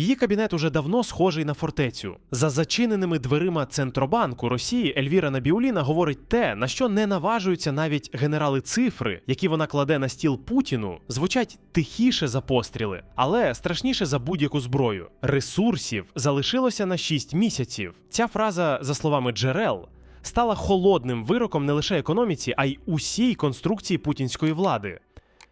Її кабінет уже давно схожий на фортецю. За зачиненими дверима центробанку Росії Ельвіра Набіуліна говорить те, на що не наважуються навіть генерали цифри, які вона кладе на стіл Путіну, звучать тихіше за постріли, але страшніше за будь-яку зброю. Ресурсів залишилося на 6 місяців. Ця фраза, за словами джерел, стала холодним вироком не лише економіці, а й усій конструкції путінської влади.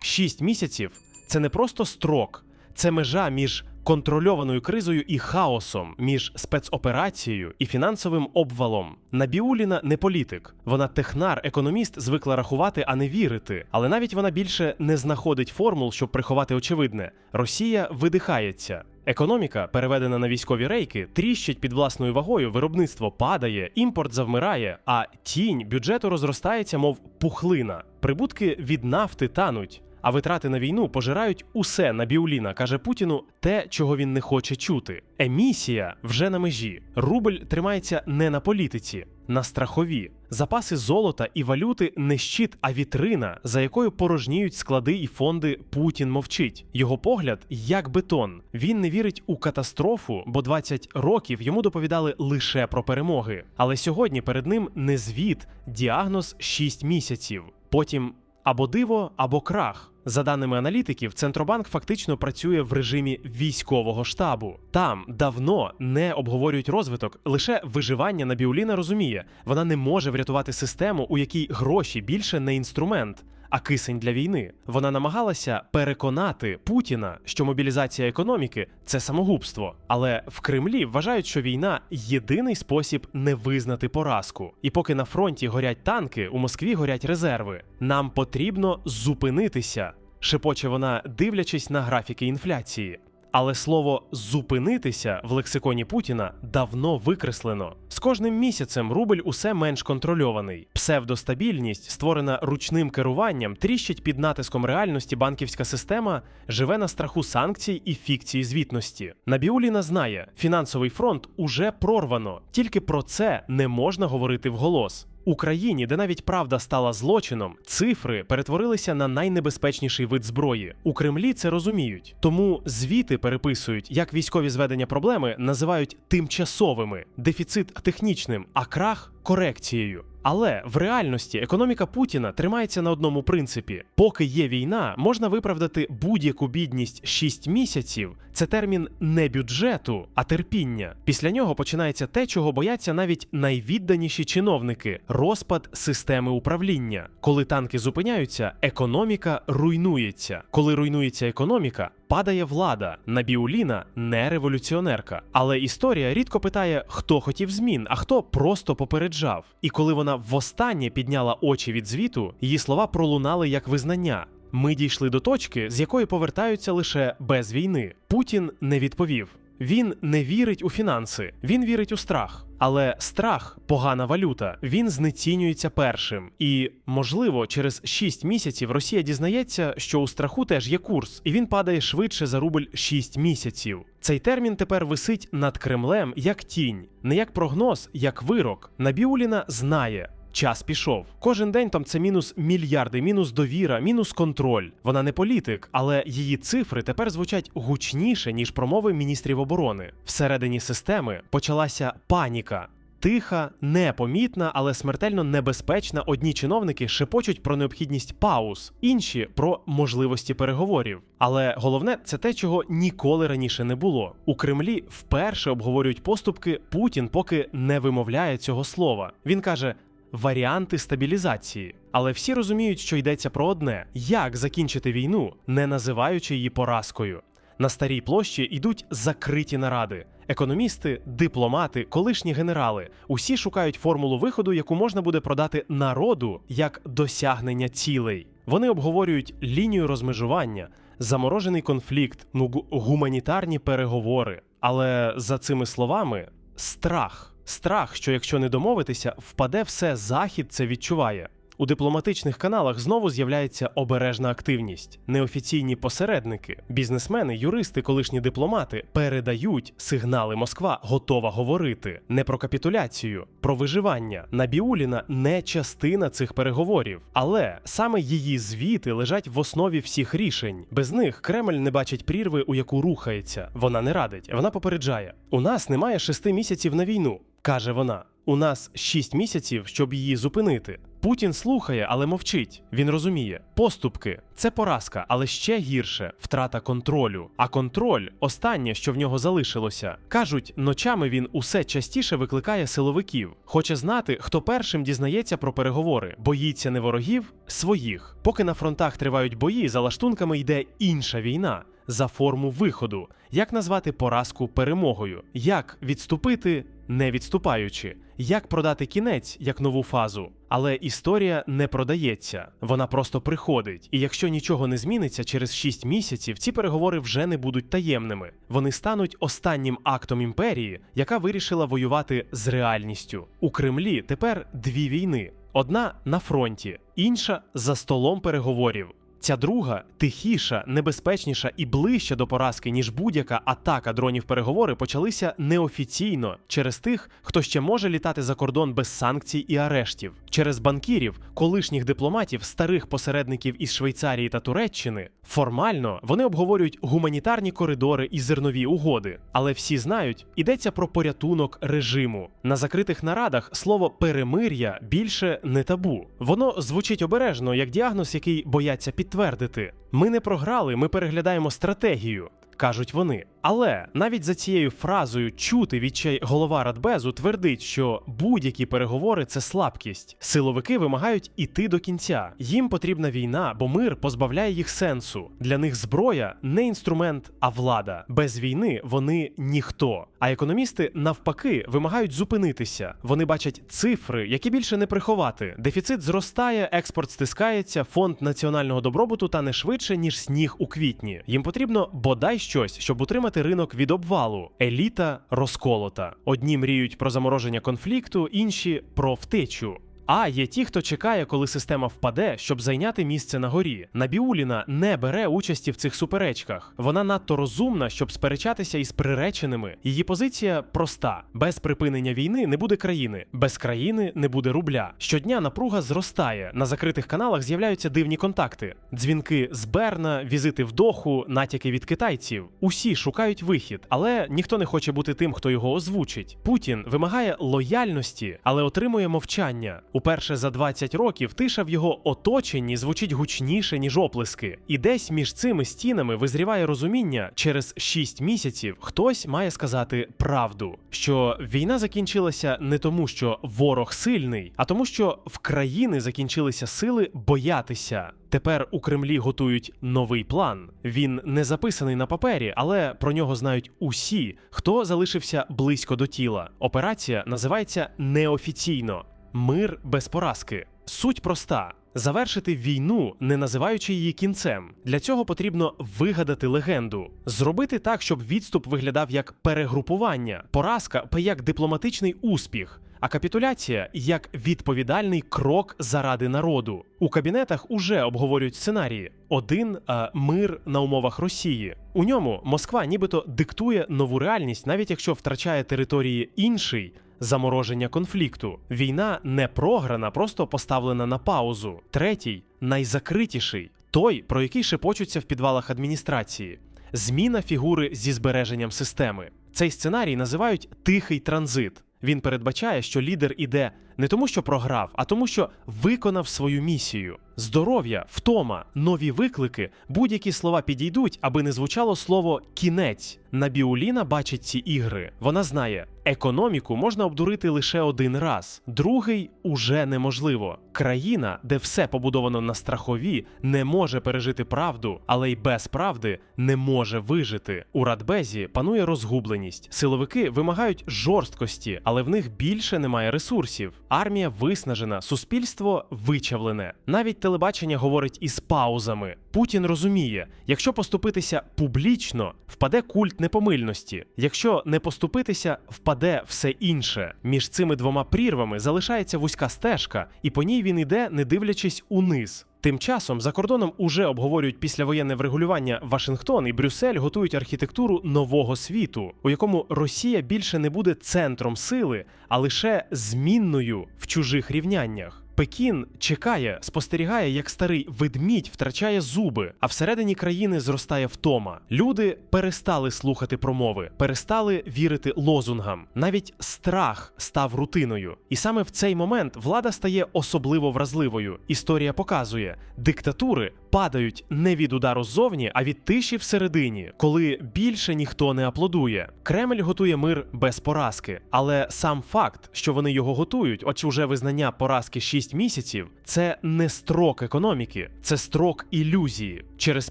Шість місяців це не просто строк, це межа між контрольованою кризою і хаосом, між спецоперацією і фінансовим обвалом. Набіуліна не політик, вона технар, економіст, звикла рахувати, а не вірити. Але навіть вона більше не знаходить формул, щоб приховати очевидне: Росія видихається. Економіка, переведена на військові рейки, тріщить під власною вагою, виробництво падає, імпорт завмирає, а тінь бюджету розростається, мов пухлина. Прибутки від нафти тануть. А витрати на війну пожирають усе на Біуліна, каже Путіну, те, чого він не хоче чути. Емісія вже на межі. Рубль тримається не на політиці, на страхові. Запаси золота і валюти не щит, а вітрина, за якою порожніють склади і фонди. Путін мовчить. Його погляд як бетон. Він не вірить у катастрофу, бо 20 років йому доповідали лише про перемоги. Але сьогодні перед ним не звіт, діагноз 6 місяців. Потім або диво, або крах. За даними аналітиків, Центробанк фактично працює в режимі військового штабу. Там давно не обговорюють розвиток, лише виживання на біуліна розуміє, вона не може врятувати систему, у якій гроші більше не інструмент. А кисень для війни вона намагалася переконати Путіна, що мобілізація економіки це самогубство. Але в Кремлі вважають, що війна єдиний спосіб не визнати поразку. І поки на фронті горять танки, у Москві горять резерви. Нам потрібно зупинитися, шепоче вона, дивлячись на графіки інфляції. Але слово зупинитися в лексиконі Путіна давно викреслено. З кожним місяцем рубль усе менш контрольований. Псевдостабільність, створена ручним керуванням, тріщить під натиском реальності банківська система, живе на страху санкцій і фікції звітності. Набіуліна знає, фінансовий фронт уже прорвано, тільки про це не можна говорити вголос. Україні, де навіть правда стала злочином, цифри перетворилися на найнебезпечніший вид зброї. У Кремлі це розуміють, тому звіти переписують, як військові зведення проблеми називають тимчасовими, дефіцит технічним, а крах корекцією. Але в реальності економіка Путіна тримається на одному принципі: поки є війна, можна виправдати будь-яку бідність 6 місяців. Це термін не бюджету, а терпіння. Після нього починається те, чого бояться навіть найвідданіші чиновники розпад системи управління. Коли танки зупиняються, економіка руйнується. Коли руйнується економіка, падає влада. Набіуліна не революціонерка. Але історія рідко питає, хто хотів змін, а хто просто попереджав. І коли вона востаннє підняла очі від звіту, її слова пролунали як визнання. Ми дійшли до точки, з якої повертаються лише без війни. Путін не відповів. Він не вірить у фінанси, він вірить у страх. Але страх погана валюта. Він знецінюється першим. І, можливо, через 6 місяців Росія дізнається, що у страху теж є курс, і він падає швидше за рубль 6 місяців. Цей термін тепер висить над Кремлем як тінь, не як прогноз, як вирок. Набіуліна знає. Час пішов. Кожен день там це мінус мільярди, мінус довіра, мінус контроль. Вона не політик, але її цифри тепер звучать гучніше, ніж промови міністрів оборони. Всередині системи почалася паніка. Тиха, непомітна, але смертельно небезпечна. Одні чиновники шепочуть про необхідність пауз, інші про можливості переговорів. Але головне це те, чого ніколи раніше не було. У Кремлі вперше обговорюють поступки Путін, поки не вимовляє цього слова. Він каже варіанти стабілізації. Але всі розуміють, що йдеться про одне: як закінчити війну, не називаючи її поразкою. На старій площі йдуть закриті наради. Економісти, дипломати, колишні генерали усі шукають формулу виходу, яку можна буде продати народу як досягнення цілей. Вони обговорюють лінію розмежування, заморожений конфлікт, ну гуманітарні переговори. Але за цими словами страх. Страх, що якщо не домовитися, впаде все захід, це відчуває. У дипломатичних каналах знову з'являється обережна активність. Неофіційні посередники, бізнесмени, юристи, колишні дипломати передають сигнали Москва готова говорити не про капітуляцію, про виживання. Набіуліна не частина цих переговорів, але саме її звіти лежать в основі всіх рішень. Без них Кремль не бачить прірви, у яку рухається. Вона не радить, вона попереджає: у нас немає шести місяців на війну, каже вона. У нас шість місяців, щоб її зупинити. Путін слухає, але мовчить. Він розуміє, поступки це поразка, але ще гірше втрата контролю. А контроль останнє, що в нього залишилося. Кажуть, ночами він усе частіше викликає силовиків. Хоче знати, хто першим дізнається про переговори. Боїться не ворогів, своїх. Поки на фронтах тривають бої, за лаштунками йде інша війна. За форму виходу, як назвати поразку перемогою, як відступити, не відступаючи, як продати кінець як нову фазу. Але історія не продається, вона просто приходить. І якщо нічого не зміниться через 6 місяців, ці переговори вже не будуть таємними. Вони стануть останнім актом імперії, яка вирішила воювати з реальністю. У Кремлі тепер дві війни: одна на фронті, інша за столом переговорів. Ця друга тихіша, небезпечніша і ближча до поразки, ніж будь-яка атака дронів переговори почалися неофіційно через тих, хто ще може літати за кордон без санкцій і арештів, через банкірів, колишніх дипломатів, старих посередників із Швейцарії та Туреччини. Формально вони обговорюють гуманітарні коридори і зернові угоди, але всі знають, йдеться про порятунок режиму. На закритих нарадах слово перемир'я більше не табу. Воно звучить обережно як діагноз, який бояться підтвердити. Ми не програли, ми переглядаємо стратегію. Кажуть вони, але навіть за цією фразою чути відчай голова Радбезу твердить, що будь-які переговори це слабкість. Силовики вимагають іти до кінця. Їм потрібна війна, бо мир позбавляє їх сенсу. Для них зброя не інструмент, а влада. Без війни вони ніхто. А економісти навпаки вимагають зупинитися. Вони бачать цифри, які більше не приховати. Дефіцит зростає, експорт стискається, фонд національного добробуту та не швидше ніж сніг у квітні. Їм потрібно бодай щось, щоб утримати ринок від обвалу. Еліта розколота. Одні мріють про замороження конфлікту, інші про втечу. А є ті, хто чекає, коли система впаде, щоб зайняти місце на горі. Набіуліна не бере участі в цих суперечках. Вона надто розумна, щоб сперечатися із приреченими. Її позиція проста: без припинення війни не буде країни, без країни не буде рубля. Щодня напруга зростає. На закритих каналах з'являються дивні контакти: дзвінки з Берна, візити в Доху, натяки від китайців. Усі шукають вихід, але ніхто не хоче бути тим, хто його озвучить. Путін вимагає лояльності, але отримує мовчання. Уперше за 20 років тиша в його оточенні звучить гучніше, ніж оплески. І десь між цими стінами визріває розуміння, через 6 місяців хтось має сказати правду, що війна закінчилася не тому, що ворог сильний, а тому, що в країни закінчилися сили боятися. Тепер у Кремлі готують новий план. Він не записаний на папері, але про нього знають усі, хто залишився близько до тіла. Операція називається неофіційно мир без поразки. Суть проста. Завершити війну, не називаючи її кінцем. Для цього потрібно вигадати легенду, зробити так, щоб відступ виглядав як перегрупування, поразка як дипломатичний успіх, а капітуляція як відповідальний крок заради народу. У кабінетах уже обговорюють сценарії: один а, мир на умовах Росії. У ньому Москва нібито диктує нову реальність, навіть якщо втрачає території інший. Замороження конфлікту. Війна не програна, просто поставлена на паузу. Третій найзакритіший той, про який шепочуться в підвалах адміністрації. Зміна фігури зі збереженням системи. Цей сценарій називають тихий транзит. Він передбачає, що лідер іде не тому, що програв, а тому, що виконав свою місію. Здоров'я, втома, нові виклики, будь-які слова підійдуть, аби не звучало слово кінець. Набіуліна бачить ці ігри. Вона знає, економіку можна обдурити лише один раз, другий уже неможливо. Країна, де все побудовано на страхові, не може пережити правду, але й без правди не може вижити. У Радбезі панує розгубленість. Силовики вимагають жорсткості, але в них більше немає ресурсів. Армія виснажена, суспільство вичавлене. Навіть телебачення говорить із паузами. Путін розуміє, якщо поступитися публічно, впаде культ непомильності. Якщо не поступитися, впаде все інше. Між цими двома прірвами залишається вузька стежка, і по ній він іде, не дивлячись униз. Тим часом за кордоном уже обговорюють післявоєнне врегулювання Вашингтон і Брюссель готують архітектуру нового світу, у якому Росія більше не буде центром сили, а лише змінною в чужих рівняннях. Пекін чекає, спостерігає, як старий ведмідь втрачає зуби, а всередині країни зростає втома. Люди перестали слухати промови, перестали вірити лозунгам. Навіть страх став рутиною. І саме в цей момент влада стає особливо вразливою. Історія показує, диктатури падають не від удару ззовні, а від тиші всередині, коли більше ніхто не аплодує. Кремль готує мир без поразки, але сам факт, що вони його готують, от уже визнання поразки 6 місяців, це не строк економіки, це строк ілюзії. Через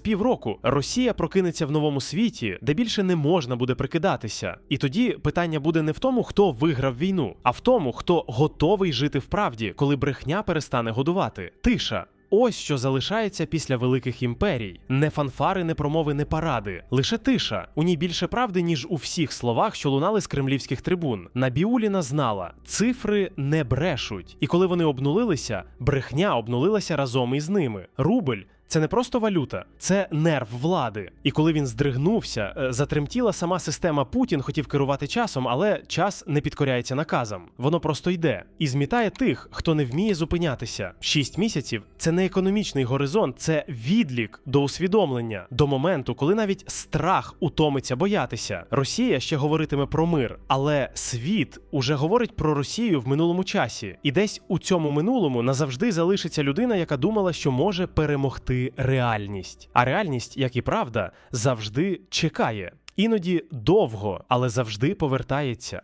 півроку Росія прокинеться в новому світі, де більше не можна буде прикидатися. І тоді питання буде не в тому, хто виграв війну, а в тому, хто готовий жити в правді, коли брехня перестане годувати. Тиша. Ось що залишається після великих імперій: не фанфари, не промови, не паради, лише тиша. У ній більше правди, ніж у всіх словах, що лунали з кремлівських трибун. Набіуліна знала, цифри не брешуть, і коли вони обнулилися, брехня обнулилася разом із ними. Рубль. Це не просто валюта, це нерв влади. І коли він здригнувся, е, затремтіла сама система Путін хотів керувати часом, але час не підкоряється наказам. Воно просто йде і змітає тих, хто не вміє зупинятися. Шість місяців це не економічний горизонт, це відлік до усвідомлення, до моменту, коли навіть страх утомиться боятися. Росія ще говоритиме про мир, але світ уже говорить про Росію в минулому часі, і десь у цьому минулому назавжди залишиться людина, яка думала, що може перемогти реальність. А реальність, як і правда, завжди чекає. Іноді довго, але завжди повертається.